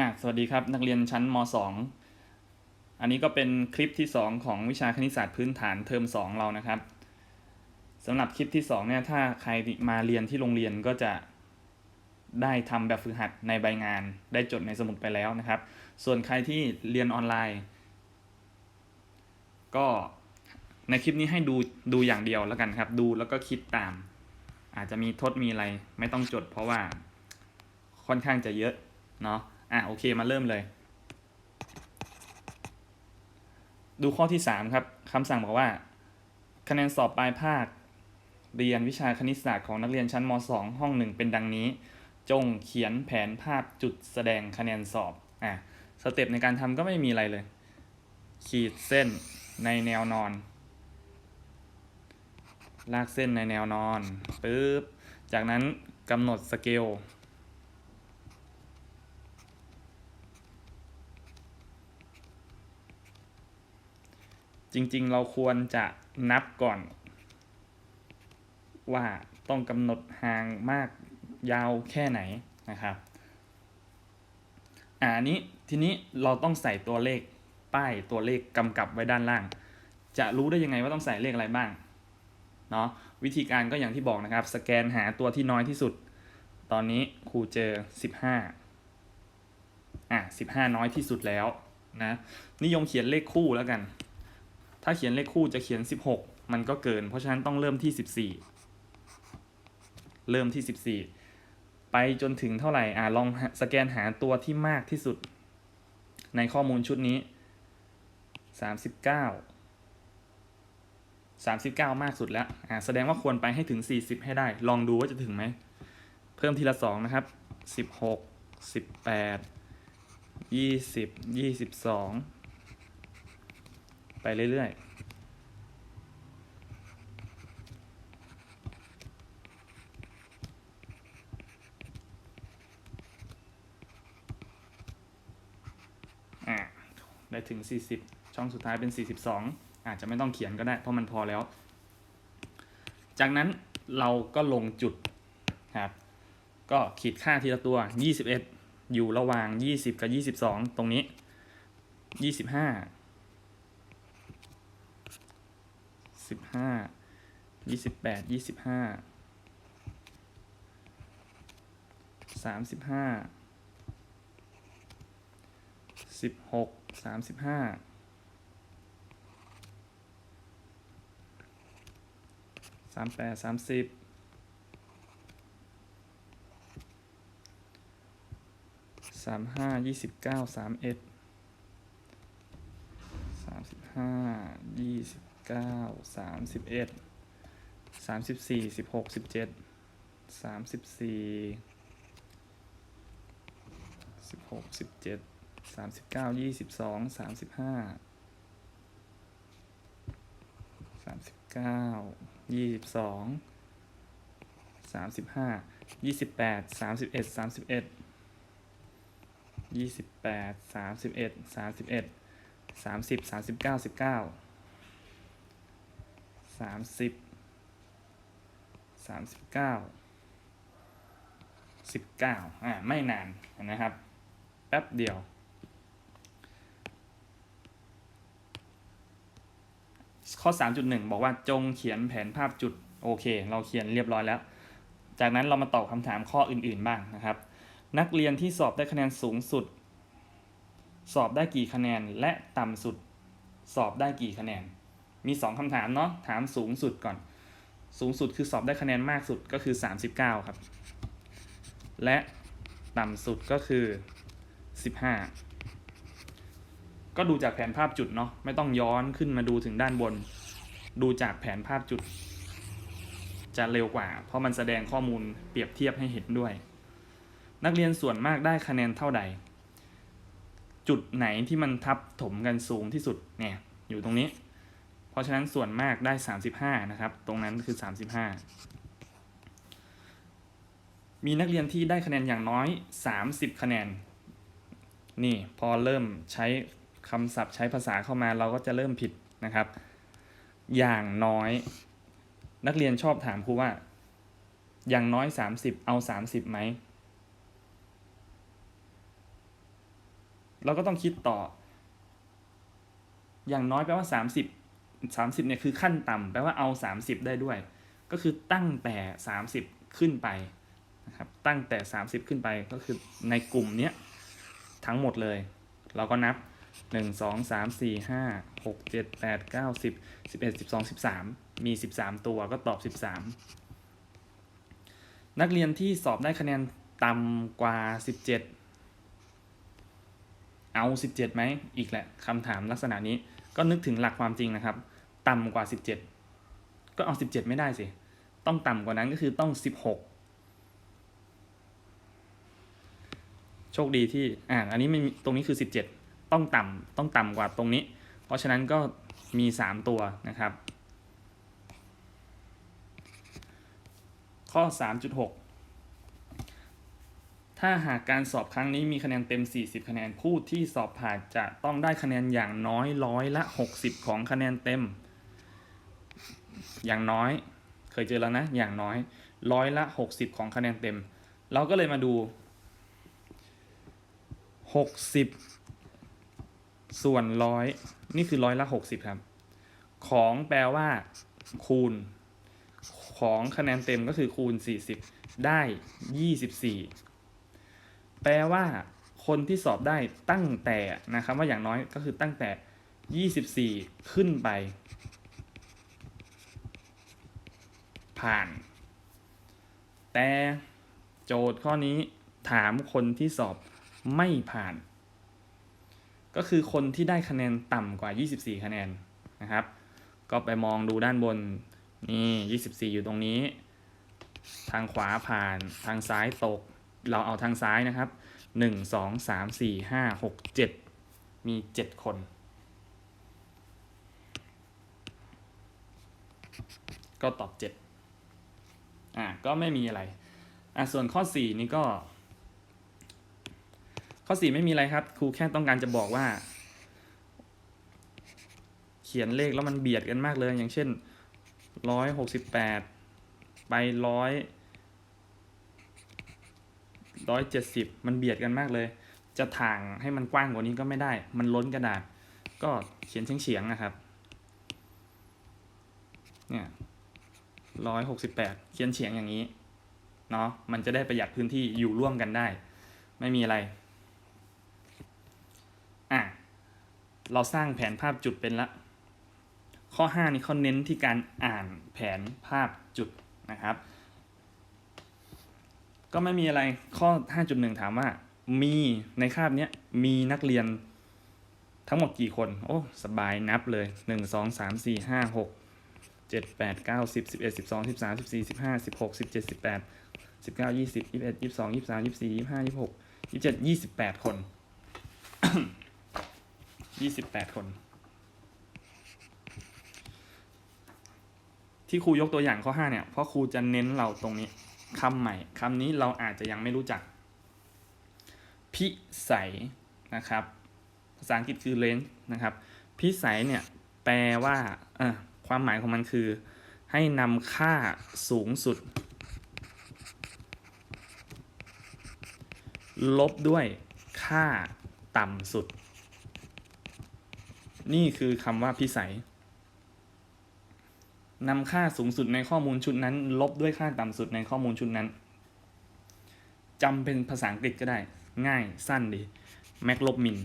อะสวัสดีครับ นักเรียนชั้นม 2 อันนี้ก็เป็นคลิปที่ 2 ของวิชาคณิตศาสตร์พื้นฐานเทอม 2 เรานะครับสำหรับคลิปที่ 2 เนี่ย ถ้าใครมาเรียนที่โรงเรียนก็จะได้ทำแบบฝึกหัดในใบงาน ได้จดในสมุดไปแล้วนะครับ ส่วนใครที่เรียนออนไลน์ ก็ในคลิปนี้ให้ดูดูอย่างเดียวแล้วกันครับ ดูแล้วก็คิดตาม อาจจะมีทดมีอะไรไม่ต้องจด เพราะว่าค่อนข้างจะเยอะเนาะ อะโอเคมาเริ่มเลย ดูข้อที่ 3 ครับคำสั่งบอกว่า คะแนนสอบปลายภาค เรียนวิชาคณิตศาสตร์ของนักเรียนชั้นม 2 ห้อง1เป็นดังนี้ จงเขียนแผนภาพจุดแสดงคะแนนสอบอะสเต็ปในการทำก็ไม่มีอะไรเลย ขีดเส้นในแนวนอน ลากเส้นในแนวนอนปึ๊บจากนั้นกำหนดสเกล จริงๆ เราควรจะนับก่อน ว่าต้องกำหนดห่างมากยาวแค่ไหนนะครับอ่านี้ทีนี้เราต้องใส่ตัวเลขป้ายตัวเลขกำกับไว้ด้านล่าง จะรู้ได้ยังไงว่าต้องใส่เลขอะไรบ้างเนาะวิธีการก็อย่างที่บอกนะครับ สแกนหาตัวที่น้อยที่สุด ตอนนี้ครูเจอ 15อะ15 น้อยที่สุดแล้วนะนิยมเขียนเลขคู่แล้วกัน ถ้าเขียนเลขคู่จะเขียน 16 มันก็เกิน เพราะฉะนั้นต้องเริ่มที่ 14 เริ่มที่ 14 ไปจนถึงเท่าไหร่อ่าลองสแกนหาตัวที่มากที่สุด ในข้อมูลชุดนี้ 39 39 มากสุดแล้วอ่าแสดงว่าควรไปให้ถึง 40 ให้ได้ ลองดูว่าจะถึงไหม เพิ่มทีละ 2 นะครับ 16 18 20 22 ไปเรื่อยๆได้ถึง 40 ช่องสุดท้ายเป็น 42 อาจจะไม่ต้องเขียนก็ได้ เพราะมันพอแล้ว จากนั้นเราก็ลงจุดครับ ก็ขีดค่าทีละตัว 21 อยู่ระหว่าง 20 กับ 22 ตรงนี้ 25 สิบห้ายี่สิบแปดยี่สิบห้าสามสิบห้าสิบหกสามสิบห้าสามแปดสามสิบสามห้ายี่สิบเก้าสามเอ็ดสามสิบห้ายี่สิบ เก้าสามสิบเอ็ดสามสิบสี่สิบหกสิบเจ็ดสามสิบสี่สิบหกสิบเจ็ดสามสิบเก้ายี่สิบสองสามสิบห้าสามสิบเก้ายี่สิบสองสามสิบห้ายี่สิบแปดสามสิบเอ็ดสามสิบเอ็ดยี่สิบแปดสามสิบเอ็ดสามสิบเอ็ดสามสิบสามสิบเก้าสิบเก้า สามสิบสามสิบเก้าสิบเก้าอ่าไม่นานนะครับ แป๊บเดียว ข้อ 3.1 บอกว่าจงเขียนแผนภาพจุด โอเค เราเขียนเรียบร้อยแล้ว จากนั้นเรามาตอบคำถามข้ออื่นๆบ้างนะครับ นักเรียนที่สอบได้คะแนนสูงสุด สอบได้กี่คะแนนและต่ำสุด สอบได้กี่คะแนน มี 2คำถามเนาะถามสูงสุดก่อน สูงสุดคือสอบได้คะแนนมากสุดก็คือ 39 ครับ และต่ำสุดก็คือ 15 ก็ดูจากแผนภาพจุดเนาะไม่ต้องย้อนขึ้นมาดูถึงด้านบน ดูจากแผนภาพจุด จะเร็วกว่า เพราะมันแสดงข้อมูลเปรียบเทียบให้เห็นด้วย นักเรียนส่วนมากได้คะแนนเท่าใดจุดไหนที่มันทับถมกันสูงที่สุดเนี่ยอยู่ตรงนี้ ราะฉะนั้นส่วนมากได้ 35 นะครับ ตรงนั้นคือ 35 มีนักเรียนที่ได้คะแนนอย่างน้อย 30 คะแนน นี่พอเริ่มใช้คำศัพท์ใช้ภาษาเข้ามาเราก็จะเริ่มผิดนะครับ อย่างน้อยนักเรียนชอบถามครูว่า อย่างน้อย 30 เอา 30ไหม เราก็ต้องคิดต่อ อย่างน้อยแปลว่า 30 30เนี่ยคือขั้นต่ำแปลว่าเอา 30 ได้ด้วย ก็คือตั้งแต่ 30 ขึ้นไปนะครับตั้งแต่ 30 ขึ้นไปก็คือในกลุ่มเนี้ยทั้งหมดเลย เราก็นับ 1 2 3 4 5 6 7 8 9 10 11 12 13 มี 13 ตัวก็ตอบ 13 นักเรียนที่สอบได้คะแนนต่ำกว่า 17 เอา 17ไหมอีกแหละคำถามลักษณะนี้ ก็นึกถึงหลักความจริงนะครับ ต่ำกว่า 17 ก็เอา 17 ไม่ได้สิ ต้องต่ำกว่านั้นก็คือต้อง 16 โชคดีที่อ่าอันนี้ไม่ตรงนี้คือ 17 ต้องต่ำต้องต่ำกว่าตรงนี้ เพราะฉะนั้นก็มี 3 ตัวนะครับ ข้อ 3.6 ถ้าหากการสอบครั้งนี้มีคะแนนเต็ม 40 คะแนนผู้ที่สอบผ่านจะต้องได้คะแนนอย่างน้อยร้อยละ 60 ของคะแนนเต็ม อย่างน้อย เคยเจอแล้วนะ อย่างน้อยร้อยละ 60 ของคะแนนเต็ม เราก็เลยมาดู 60 ส่วนร้อยนี่คือร้อยละ 60 ครับ ของแปลว่า คูณ ของคะแนนเต็มก็คือคูณ 40 ได้ 24 แปลว่าคนที่สอบได้ตั้งแต่นะครับว่าอย่างน้อยก็คือตั้งแต่ 24 ขึ้นไป ผ่าน แต่โจทย์ข้อนี้ถามคนที่สอบไม่ผ่าน ก็คือคนที่ได้คะแนนต่ำกว่า 24 คะแนนนะครับ ก็ไปมองดูด้านบนนี่ 24 อยู่ตรงนี้ ทางขวาผ่านทางซ้ายตก เราเอาทางซ้ายนะครับ 1 2 3 4 5 6 7 มี 7 คน ก็ตอบ 7 อะก็ไม่มีอะไร อะส่วนข้อ 4 นี่ก็ ข้อ 4 ไม่มีอะไรครับ ครูแค่ต้องการจะบอกว่า เขียนเลขแล้วมันเบียดกันมากเลย อย่างเช่นร้อยหกสิบแปดไปร้อย ร้อยเจ็ดสิบมันเบียดกันมากเลย จะถ่างให้มันกว้างกว่านี้ก็ไม่ได้ มันล้นกระดาษ ก็เขียนเฉียงๆนะครับ เนี่ยร้อยหกสิบแปดเขียนเฉียงอย่างนี้ เนาะ มันจะได้ประหยัดพื้นที่อยู่ร่วมกันได้ ไม่มีอะไร อะ เราสร้างแผนภาพจุดเป็นละ ข้อ 5 นี่เขาเน้นที่การอ่านแผนภาพจุดนะครับ ก็ไม่มีอะไรข้อ 5.1 ถามว่า มีในคาบเนี้ยมีนักเรียนทั้งหมดกี่คน โอ้ สบายนับเลย 1 2 3 4 5 6 7 8 9 10 11 12 13 14 15 16 17 18 19 20 21 22 23 24 25 26 27 28 คน 28 คน ที่ครูยกตัวอย่างข้อ 5 เนี่ย เพราะครูจะเน้นเราตรงนี้ คำใหม่คำนี้เราอาจจะยังไม่รู้จัก พิสัยนะครับ ภาษาอังกฤษคือ range นะครับ พิสัยเนี่ยแปลว่าความหมายของมันคือ ให้นำค่าสูงสุด ลบด้วยค่าต่ำสุด นี่คือคำว่าพิสัย นำค่าสูงสุดในข้อมูลชุดนั้น ลบด้วยค่าต่ำสุดในข้อมูลชุดนั้นจำเป็นภาษาอังกฤษก็ได้ ง่ายสั้นดีแม็กลบมิน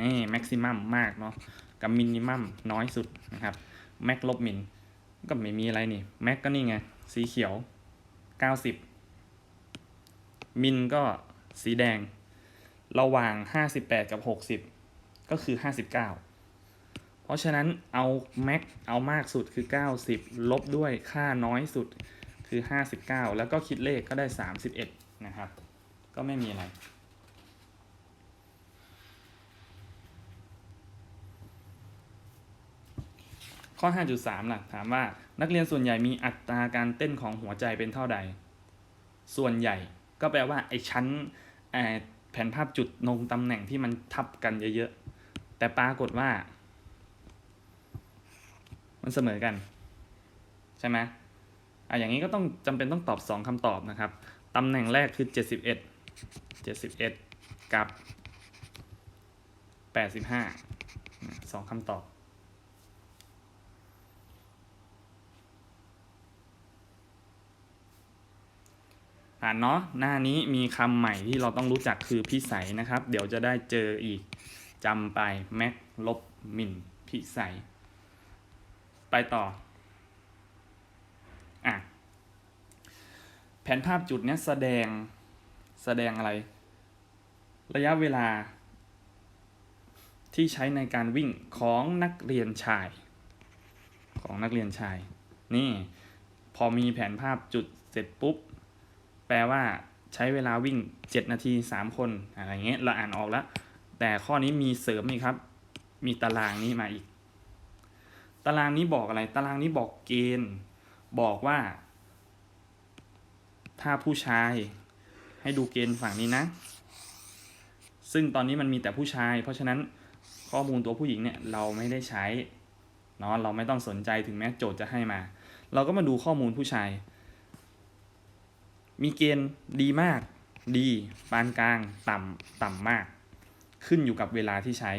นี่แม็กซิมัมมากเนาะกับมินิมัมน้อยสุดนะครับแม็กลบมินก็ไม่มีอะไรนี่แม็กก็นี่ไง สีเขียว 90 มินก็สีแดง ระหว่าง 58 กับ 60 ก็คือ 59 ราะฉะนั้นเอาแม็กเอามากสุดคือ 90 ลบด้วยค่าน้อยสุดคือ 59 แล้วก็คิดเลขก็ได้ 31 นะครับ ก็ไม่มีอะไรข้อ 5.3ล่ะถามว่านักเรียนส่วนใหญ่มีอัตราการเต้นของหัวใจเป็นเท่าใด ส่วนใหญ่ก็แปลว่าไอ้ชั้นเอ่อแผนภาพจุดลงตำแหน่งที่มันทับกันเยอะๆ แต่ปรากฏว่า มันเสมอกัน ใช่ไหมอะอย่างนี้ก็ต้องจำเป็นต้องตอบ 2คำตอบนะครับตำแหน่งแรกคือ 71 71 กับแปดสิบห้าสองคำตอบผ่านเนาะหน้านี้มีคำใหม่ที่เราต้องรู้จักคือพิสัยนะครับ เดี๋ยวจะได้เจออีกจำไปแม็กลบมินพิสัย ไปต่ออะแผนภาพจุดนี้แสดงแสดงอะไร ระยะเวลา ที่ใช้ในการวิ่งของนักเรียนชาย ของนักเรียนชาย นี่พอมีแผนภาพจุดเสร็จปุ๊บ แปลว่าใช้เวลาวิ่ง 7 นาที 3 คนอะไรเงี้ยเราอ่านออกแล้ว แต่ข้อนี้มีเสริมอีกครับ มีตารางนี้มาอีก ตารางนี้บอกอะไร ตารางนี้บอกเกณฑ์ บอกว่า ถ้าผู้ชายให้ดูเกณฑ์ฝั่งนี้นะ ซึ่งตอนนี้มันมีแต่ผู้ชาย เพราะฉะนั้นข้อมูลตัวผู้หญิงเนี่ยเราไม่ได้ใช้เนาะเราไม่ต้องสนใจถึงแม้โจทย์จะให้มา เราก็มาดูข้อมูลผู้ชาย มีเกณฑ์ดีมาก ดีปานกลาง ต่ำต่ำมาก ขึ้นอยู่กับเวลาที่ใช้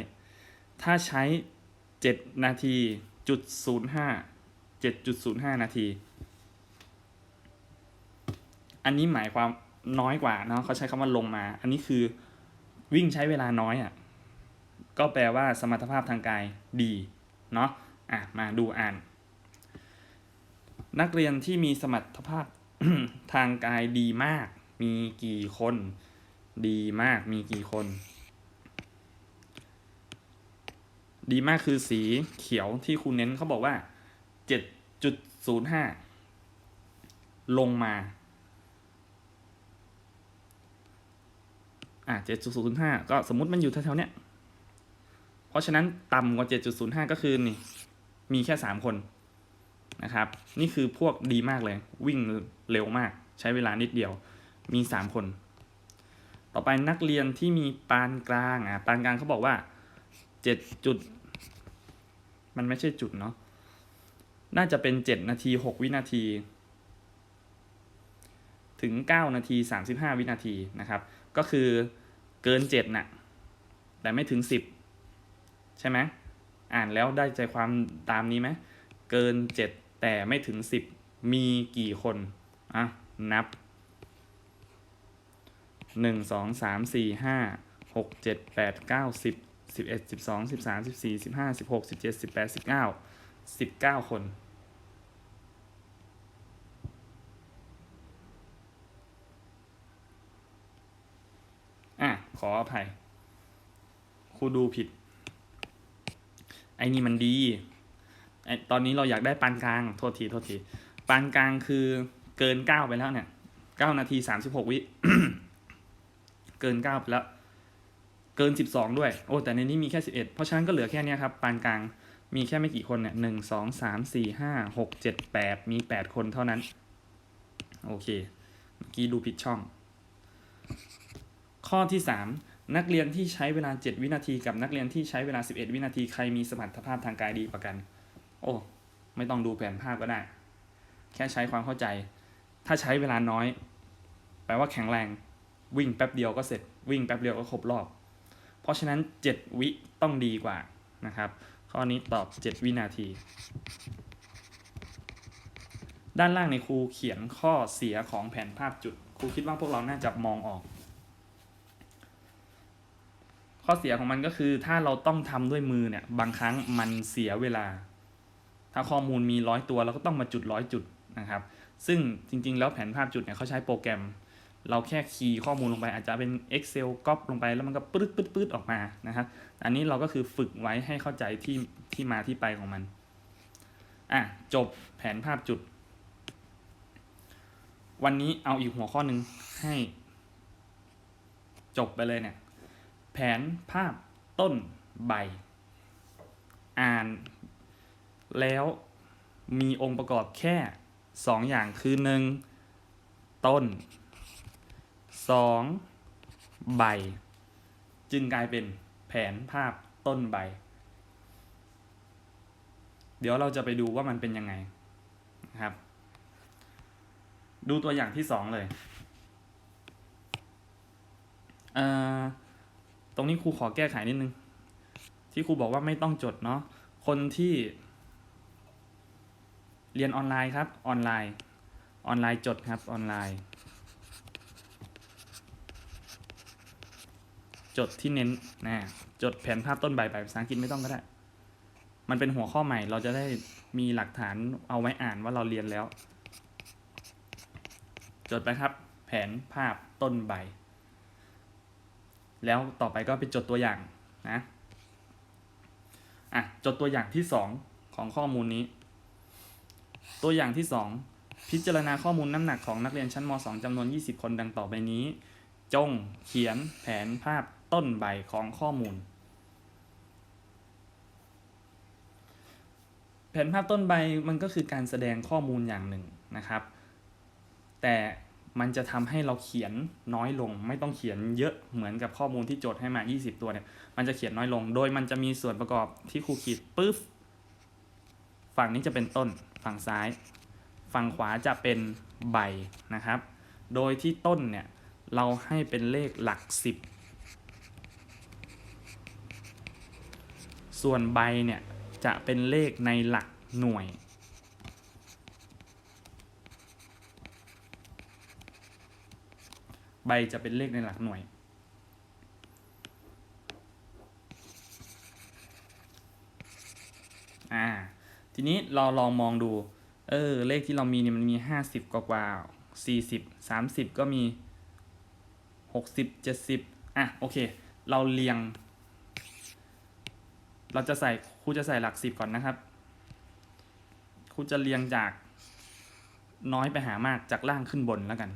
ถ้าใช้ 7 นาที จุด05 7.05นาที อันนี้หมายความน้อยกว่าเนาะเขาใช้คำว่าลงมา อันนี้คือวิ่งใช้เวลาน้อยอะ่ะ ก็แปลว่าสมรรถภาพทางกายดีเนาะอะมาดูอ่าน นักเรียนที่มีสมรรถภาพทางกายดีมาก มีกี่คน ดีมากมีกี่คน ดีมากคือสีเขียวที่ครูเน้นเขาบอกว่า 7.05 ลงมา อะ 7.05 ก็สมมติมันอยู่แถวๆเนี้ย เพราะฉะนั้นต่ำกว่า 7.05 ก็คือนี่ มีแค่ 3 คนนะครับ นี่คือพวกดีมากเลย วิ่งเร็วมาก ใช้เวลานิดเดียว มี 3 คน ต่อไปนักเรียนที่มีปานกลาง อะ ปานกลางเขาบอกว่า 7จุด มันไม่ใช่จุดเนาะน่าจะเป็น7นาที6วินาที ถึง9นาที35วินาทีนะครับ ก็คือเกิน7น่ะ แต่ไม่ถึง10ใช่ไหมอ่านแล้วได้ใจความตามนี้ไหมเกิน7แต่ไม่ถึง10มีกี่คนอะนับหนึ่งสองสามสี่ห้าหกเจ็ดแปดเก้าสิบ 1 2 3 4 5 6 7 8 9 10 11 12 13 14 15 16 17 18 19 19คนอะขออภัยครูดูผิด ไอ้นี่มันดีไอ้ตอนนี้เราอยากได้ปานกลาง โทษทีโทษทีปานกลางคือเกินเก้าไปแล้วเนี่ยเก้านาทีสามสิบหกวิ เกินเก้าไปแล้ว เกินสิบสองด้วย โอ้ แต่ในนี้มีแค่สิบเอ็ดเพราะฉะนั้นก็เหลือแค่นี้ครับ ปานกลาง มีแค่ไม่กี่คนเนี่ยหนึ่งสองสามสี่ห้าหกเจ็ดแปดมีแปดคนเท่านั้น โอเค เมื่อกี้ดูผิดช่อง ข้อที่ 3 นักเรียนที่ใช้เวลา 7 วินาทีกับนักเรียนที่ใช้เวลา 11 วินาทีใครมีสมรรถภาพทางกายดีกว่ากัน โอ้ ไม่ต้องดูแผนภาพก็ได้ แค่ใช้ความเข้าใจ ถ้าใช้เวลาน้อย แปลว่าแข็งแรง วิ่งแป๊บเดียวก็เสร็จ วิ่งแป๊บเดียวก็ครบรอบ เพราะฉะนั้น 7 วิต้องดีกว่านะครับ ข้อนี้ตอบ 7 วินาที ด้านล่างในครูเขียนข้อเสียของแผนภาพจุด ครูคิดว่าพวกเราน่าจะมองออก ข้อเสียของมันก็คือถ้าเราต้องทำด้วยมือเนี่ยบางครั้งมันเสียเวลา ถ้าข้อมูลมีร้อยตัวเราก็ต้องมาจุดร้อยจุดนะครับ ซึ่งจริง ๆ แล้วแผนภาพจุดเนี่ยเขาใช้โปรแกรม เราแค่คีย์ข้อมูลลงไปอาจจะเป็น Excel ก๊อปลงไปแล้วมันก็ปื๊ดปื๊ดปื๊ดออกมานะครับ อันนี้เราก็คือฝึกไว้ให้เข้าใจที่ที่มาที่ไปของมัน อะ จบแผนภาพจุด วันนี้เอาอีกหัวข้อหนึ่งให้ จบไปเลยเนี่ย แผนภาพต้นใบ อ่าน แล้วมีองค์ประกอบแค่สองอย่างคือหนึ่งต้น สองใบ จึงกลายเป็นแผนภาพต้นใบ เดี๋ยวเราจะไปดูว่ามันเป็นยังไงนะครับ ดูตัวอย่างที่สองเลยเอ่อตรงนี้ครูขอแก้ไขนิดนึง ที่ครูบอกว่าไม่ต้องจดเนาะคนที่เรียนออนไลน์ครับ ออนไลน์ ออนไลน์จดครับ ออนไลน์ จดที่เน้นนะจดแผนภาพต้นใบไปภาษาอังกฤษไม่ต้องก็ได้ มันเป็นหัวข้อใหม่เราจะได้มีหลักฐานเอาไว้อ่านว่าเราเรียนแล้ว จดไปครับ แผนภาพต้นใบ แล้วต่อไปก็ไปจดตัวอย่างนะอะจดตัวอย่างที่ 2 ของข้อมูลนี้ ตัวอย่างที่ 2 พิจารณาข้อมูลน้ำหนักของนักเรียนชั้นม .2 จำนวน 20 คนดังต่อไปนี้ จงเขียนแผนภาพ ต้นใบของข้อมูล แผนภาพต้นใบมันก็คือการแสดงข้อมูลอย่างหนึ่งนะครับ แต่มันจะทำให้เราเขียนน้อยลง ไม่ต้องเขียนเยอะเหมือนกับข้อมูลที่โจทย์ให้มา 20 ตัวเนี่ยมันจะเขียนน้อยลง โดยมันจะมีส่วนประกอบที่ครูขีดปุ๊บฝั่งนี้จะเป็นต้นฝั่งซ้าย ฝั่งขวาจะเป็นใบนะครับ โดยที่ต้นเนี่ยเราให้เป็นเลขหลัก 10 ส่วนใบเนี่ยจะเป็นเลขในหลักหน่วย ใบจะเป็นเลขในหลักหน่วย อ่า ทีนี้เราลองมองดู เออ เลขที่เรามีเนี่ยมันมีห้าสิบกว่ากว่าสี่สิบสามสิบก็มีหกสิบเจ็ดสิบอะ โอเค เราเรียง เราจะใส่ครูจะใส่หลักสิบก่อนนะครับครูจะเรียงจากน้อยไปหามากจากล่างขึ้นบนแล้วกัน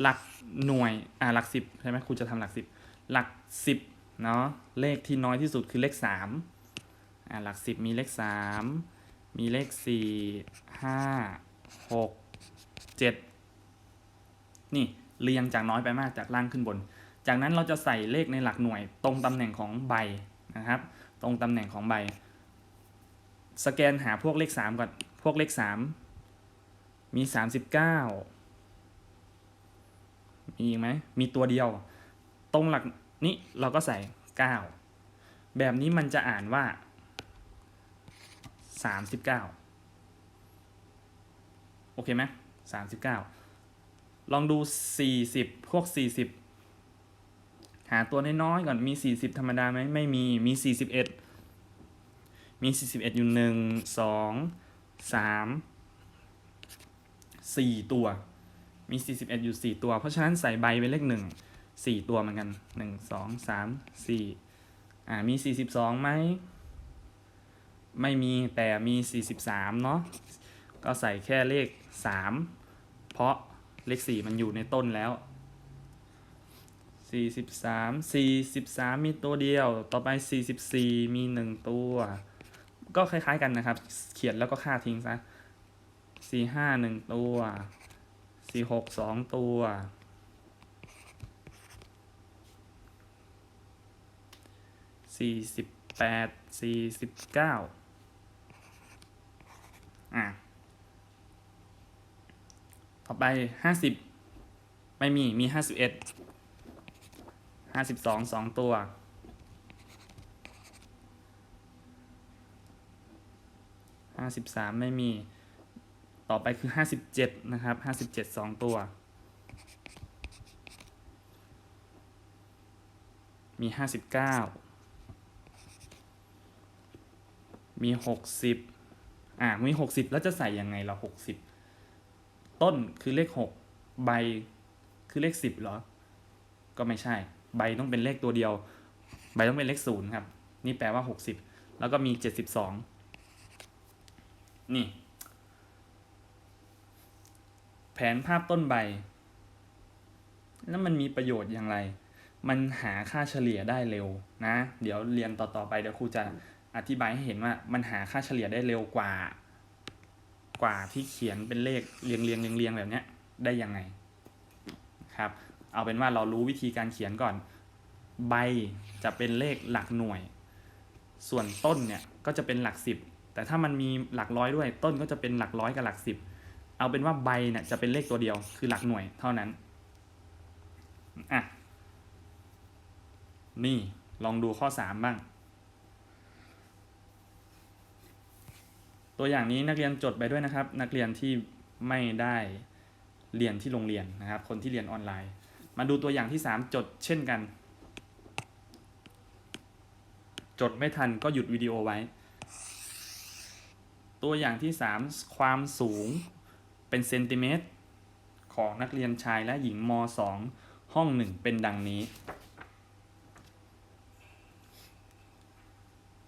หลักหน่วยอ่าหลักสิบใช่ไหมครูจะทำหลักสิบหลักสิบเนาะเลขที่น้อยที่สุดคือเลขสามอ่าหลักสิบมีเลขสามมีเลขสี่ห้าหกเจ็ดนี่ เรียงจากน้อยไปมากจากล่างขึ้นบน จากนั้นเราจะใส่เลขในหลักหน่วย ตรงตำแหน่งของใบนะครับ ตรงตำแหน่งของใบ สแกนหาพวกเลขสามก่อนพวกเลขสามมีสามสิบเก้ามีอีกไหมมีตัวเดียว ตรงหลักนี้เราก็ใส่ 9 แบบนี้มันจะอ่านว่า 39 โอเคไหม39 ลองดู 40 พวก 40 หาตัวน้อยๆก่อนมี 40 ธรรมดาไหมไม่มีมี 41 มี 41 อยู่ 1 2 3 4 ตัว มี 41 อยู่ 4 ตัว เพราะฉะนั้นใส่ใบเป็นเลข 1 4 ตัวเหมือนกัน 1 2 3 4 อ่า มี 42ไหม ไม่มี แต่มี 43 เนาะ ก็ใส่แค่เลข 3 เพราะ เลข4มันอยู่ในต้นแล้ว43 43มีตัวเดียว ต่อไป44มี1ตัว ก็คล้ายๆกันนะครับ เขียนแล้วก็ค่าทิ้งซะ45 1ตัวสี่หกสองตัวสี่สิบแปดสี่สิบเก้าอะ ต่อไปห้าสิบไม่มีมีห้าสิบเอ็ดห้าสิบสองสองตัวห้าสิบสามไม่มีต่อไปคือ57นะครับ57 2ตัว มี59มี60อ่ามี60แล้วจะใส่ยังไงเรา60 ต้นคือเลข6ใบคือเลข10เหรอ ก็ไม่ใช่ ใบต้องเป็นเลขตัวเดียว ใบต้องเป็นเลข0ครับ นี่แปลว่า60แล้วก็มี72นี่ แผนภาพต้นใบ แล้วมันมีประโยชน์อย่างไร มันหาค่าเฉลี่ยได้เร็วนะ เดี๋ยวเรียนต่อๆไปเดี๋ยวครูจะอธิบายให้เห็นว่ามันหาค่าเฉลี่ยได้เร็วกว่า กว่าที่เขียนเป็นเลขเรียงเรียงเรียงเรียงแบบนี้ได้ยังไงครับ เอาเป็นว่าเรารู้วิธีการเขียนก่อน ใบจะเป็นเลขหลักหน่วย ส่วนต้นเนี่ยก็จะเป็นหลักสิบแต่ถ้ามันมีหลักร้อยด้วย ต้นก็จะเป็นหลักร้อยกับหลักสิบเอาเป็นว่าใบเนี่ยจะเป็นเลขตัวเดียวคือหลักหน่วยเท่านั้นอะนี่ลองดูข้อ 3 บ้าง ตัวอย่างนี้นักเรียนจดไปด้วยนะครับ นักเรียนที่ไม่ได้เรียนที่โรงเรียนนะครับ คนที่เรียนออนไลน์ มาดูตัวอย่างที่ 3 จดเช่นกัน จดไม่ทันก็หยุดวิดีโอไว้ ตัวอย่างที่ 3 ความสูงเป็นเซนติเมตรของนักเรียนชายและหญิงม 2 ห้อง 1 เป็นดังนี้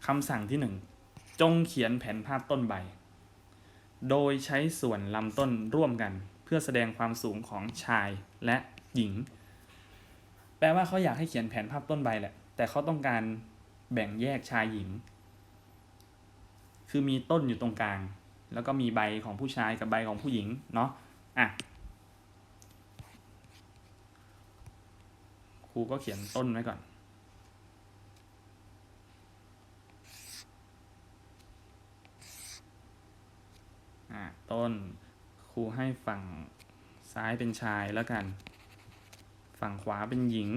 คำสั่งที่ 1 จงเขียนแผนภาพต้นใบ โดยใช้ส่วนลำต้นร่วมกัน เพื่อแสดงความสูงของชายและหญิง แปลว่าเขาอยากให้เขียนแผนภาพต้นใบแหละ แต่เขาต้องการแบ่งแยกชายหญิง คือมีต้นอยู่ตรงกลาง แล้วก็มีใบของผู้ชายกับใบของผู้หญิง เนาะอะครูก็เขียนต้นไว้ก่อน อะต้นครูให้ฝั่งซ้ายเป็นชายแล้วกัน ฝั่งขวาเป็นหญิง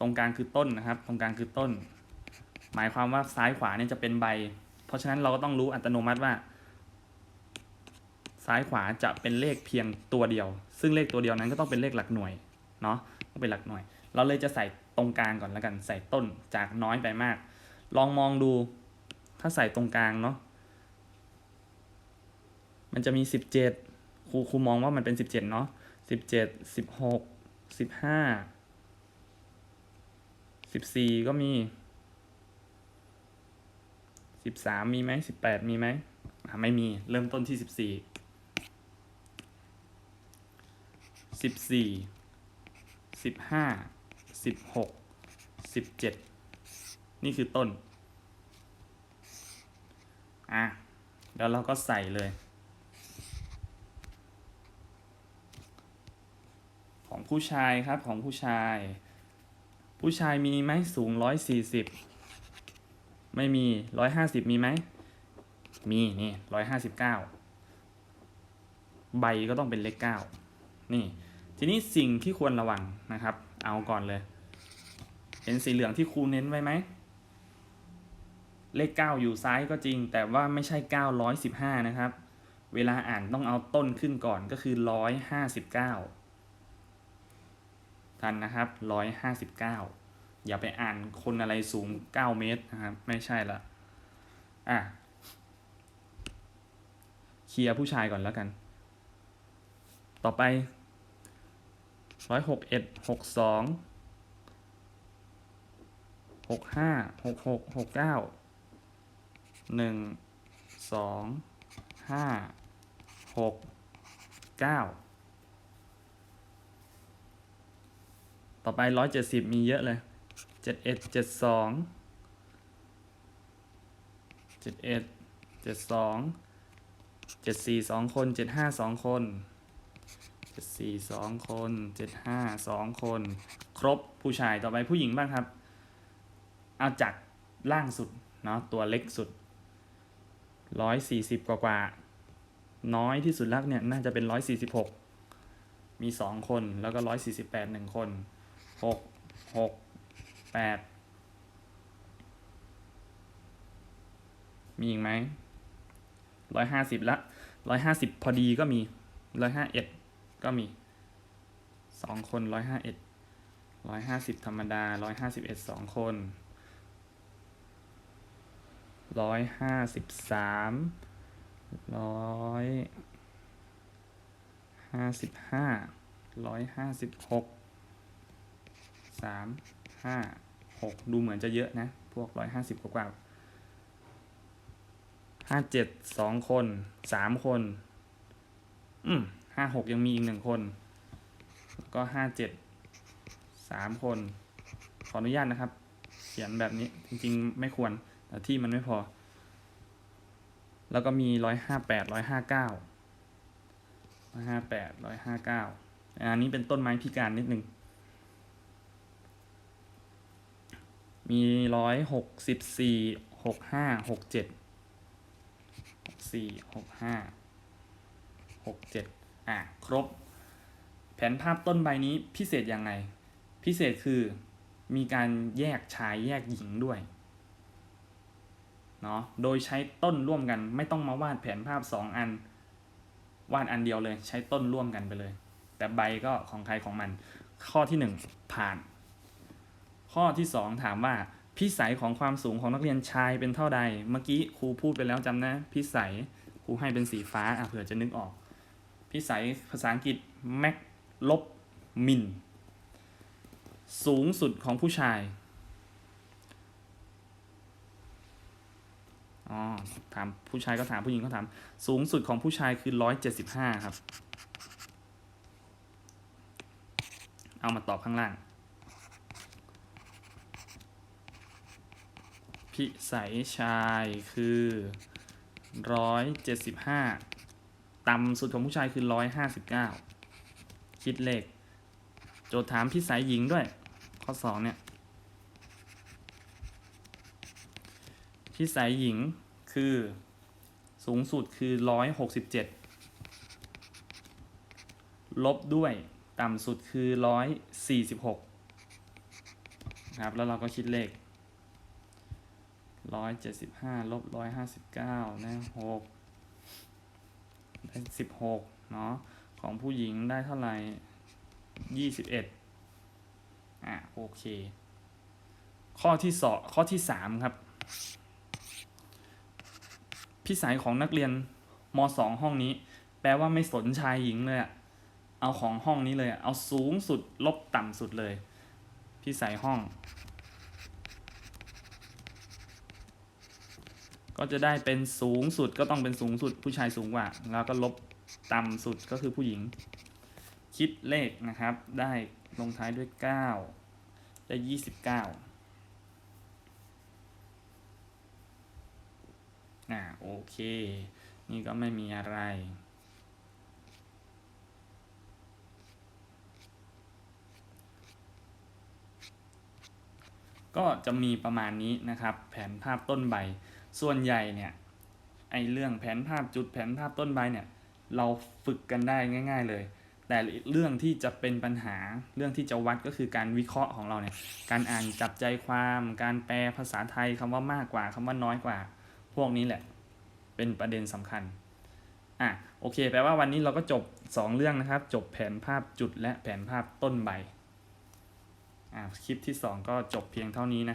ตรงกลางคือต้นนะครับ ตรงกลางคือต้น หมายความว่าซ้ายขวาเนี่ยจะเป็นใบ เพราะฉะนั้นเราก็ต้องรู้อัตโนมัติว่า ซ้ายขวาจะเป็นเลขเพียงตัวเดียว ซึ่งเลขตัวเดียวนั้นก็ต้องเป็นเลขหลักหน่วยเนาะต้องเป็นหลักหน่วย เราเลยจะใส่ตรงกลางก่อนแล้วกัน ใส่ต้นจากน้อยไปมาก ลองมองดู ถ้าใส่ตรงกลางเนาะมันจะมีสิบเจ็ดครูครูมองว่ามันเป็นสิบเจ็ดเนาะสิบเจ็ดสิบหกสิบห้าสิบสี่ก็มีสิบสามมีไหมสิบแปดมีไหมไม่มีเริ่มต้นที่สิบสี่สิบสี่สิบห้าสิบหกสิบเจ็ด นี่คือต้น อะ แล้วเราก็ใส่เลย ของผู้ชายครับของผู้ชาย ผู้ชายมีไหมสูงร้อยสี่สิบไม่มีร้อยห้าสิบมีไหม มีนี่ร้อยห้าสิบเก้าใบก็ต้องเป็นเลขเก้านี่ ทีนี้สิ่งที่ควรระวังนะครับ เอาก่อนเลย เห็นสีเหลืองที่ครูเน้นไว้ไหม เลข 9 อยู่ซ้ายก็จริง แต่ว่าไม่ใช่ 915 นะครับ เวลาอ่านต้องเอาต้นขึ้นก่อนก็คือ 159 ทันนะครับ 159 อย่าไปอ่านคนอะไรสูง 9 เมตรนะครับ ไม่ใช่ละอะเคลียร์ผู้ชายก่อนแล้วกัน ต่อไป 161 62 65 66 69 หนึ่งสองห้าหกเก้าต่อไปร้อยเจ็ดสิบมีเยอะเลยเจ็ดเอ็ดเจ็ดสองเจ็ดเอ็ดเจ็ดสองเจ็ดสี่สองคนเจ็ดห้าสองคนเจ็ดสี่สองคนเจ็ดห้าสองคน ครบผู้ชายต่อไปผู้หญิงบ้างครับ เอาจากล่างสุดเนาะตัวเล็กสุด ร้อยสี่สิบกว่ากว่า น้อยที่สุดล้วเนี่ยน่าจะเป็นร้อยสี่สิบหกมีสองคนแล้วก็ร้อยสี่สิบแปดหนึ่งคนหกหกแปดมีอีกไหมร้อยห้าสิบละร้อยห้าสิบพอดีก็มีร้อยห้าเอ็ดก็มีสองคนร้อยห้าเอ็ดร้อยห้าสิบธรรมดาร้อยห้าสิบเอ็ดสองคน ร้อยห้าสิบสามร้อยห้าสิบห้าร้อยห้าสิบหกสามห้าหกดูเหมือนจะเยอะนะ พวกร้อยห้าสิบกว่าห้าเจ็ดสองคนสามคน อืมห้าหกยังมีอีกหนึ่งคน ก็ห้าเจ็ดสามคน ขออนุญาตนะครับ เขียนแบบนี้จริงๆ ไม่ควร แต่ที่มันไม่พอ แล้วก็มีร้อยห้าแปดร้อยห้าเก้าร้อยห้าแปดร้อยห้าเก้าอันนี้เป็นต้นไม้พิการนิดนึง มีร้อยหกสิบสี่หกห้าหกเจ็ดสี่หกห้าหหกเจ็ดอะ ครบ แผนภาพต้นใบนี้พิเศษยังไง พิเศษคือมีการแยกชายแยกหญิงด้วย เนาะโดยใช้ต้นร่วมกันไม่ต้องมาวาดแผนภาพสองอัน วาดอันเดียวเลย ใช้ต้นร่วมกันไปเลย แต่ใบก็ของใครของมัน ข้อที่หนึ่งผ่าน ข้อที่สองถามว่าพิสัยของความสูงของนักเรียนชายเป็นเท่าใด เมื่อกี้ครูพูดไปแล้วจำนะ พิสัยครูให้เป็นสีฟ้าอะเผื่อจะนึกออก พิสัยภาษาอังกฤษแม็กลบมิน สูงสุดของผู้ชาย อ๋อถามผู้ชายก็ถามผู้หญิงก็ถาม สูงสุดของผู้ชายคือร้อยเจ็ดสิบห้าครับ เอามาตอบข้างล่าง พิสัยชายคือร้อยเจ็ดสิบห้าต่ำสุดของผู้ชายคือร้อยห้าสิบเก้าคิดเลข โจทย์ถามพิสัยหญิงด้วย ข้อสองเนี่ย พิสัยหญิงคือสูงสุดคือร้อยหกสิบเจ็ดลบด้วย ต่ำสุดคือร้อยสี่สิบหกนะครับ แล้วเราก็คิดเลขร้อยเจ็ดสิบห้าลบร้อยห้าสิบเก้าได้หกได้สิบหกเนาะ ของผู้หญิงได้เท่าไหร่ยี่สิบเอ็ดอะ โอเค ข้อที่สองข้อที่สามครับ พิสัยของนักเรียนมสองห้องนี้ แปลว่าไม่สนชายหญิงเลยอะเอาของห้องนี้เลยอะเอาสูงสุดลบต่ำสุดเลย พิสัยห้อง ก็จะได้เป็นสูงสุดก็ต้องเป็นสูงสุดผู้ชายสูงกว่า แล้วก็ลบต่ำสุดก็คือผู้หญิง คิดเลขนะครับ ได้ลงท้ายด้วย 9 ได้ 29 อ่าโอเค นี่ก็ไม่มีอะไรก็จะมีประมาณนี้นะครับ แผนภาพต้นใบ ส่วนใหญ่เนี่ยไอเรื่องแผนภาพจุดแผนภาพต้นใบเนี่ยเราฝึกกันได้ง่าย ๆเลย แต่เรื่องที่จะเป็นปัญหาเรื่องที่จะวัดก็คือการวิเคราะห์ของเราเนี่ยการอ่านจับใจความ การแปลภาษาไทยคำว่ามากกว่าคำว่าน้อยกว่า วกนี้แหละ เป็นประเด็นสำคัญอะโอเค แปลว่าวันนี้เราก็จบ 2 เรื่องนะครับ จบแผนภาพจุดและแผนภาพต้นใบอะคลิปที่ 2 ก็จบเพียงเท่านี้นะ